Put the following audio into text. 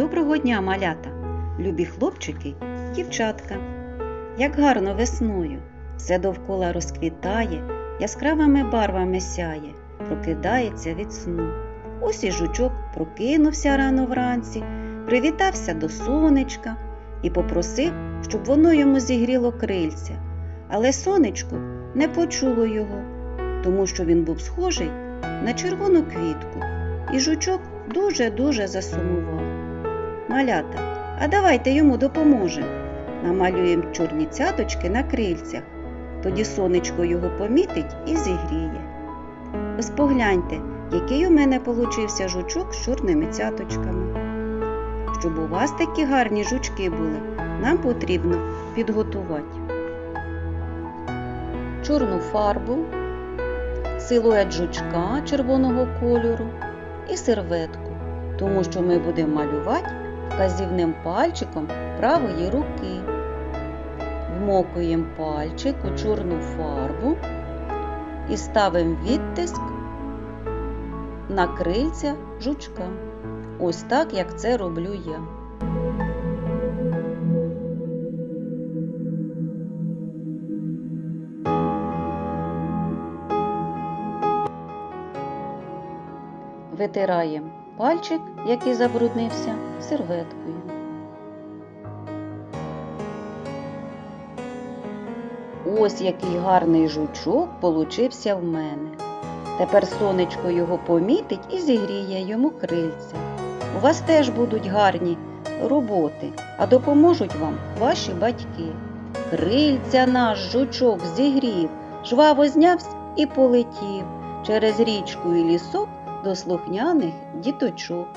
Доброго дня, малята, любі хлопчики, дівчатка. Як гарно весною, все довкола розквітає, яскравими барвами сяє, прокидається від сну. Ось і жучок прокинувся рано вранці, привітався до сонечка і попросив, щоб воно йому зігріло крильця. Але сонечко не почуло його, тому що він був схожий на червону квітку, і жучок дуже-дуже засумував. Малята, а давайте йому допоможемо. Намалюємо чорні цяточки на крильцях. Тоді сонечко його помітить і зігріє. Ось погляньте, який у мене получився жучок з чорними цяточками. Щоб у вас такі гарні жучки були, нам потрібно підготувати чорну фарбу, силует жучка червоного кольору і серветку, тому що ми будемо малювати вказівним пальчиком правої руки. Вмокуємо пальчик у чорну фарбу і ставимо відтиск на крильця жучка. Ось так, як це роблю я. Витираємо пальчик, який забруднився, серветкою. Ось який гарний жучок получився в мене. Тепер сонечко його помітить і зігріє йому крильця. У вас теж будуть гарні роботи, а допоможуть вам ваші батьки. Крильця наш жучок зігрів, жваво знявсь і полетів через річку і лісок до слухняних діточок.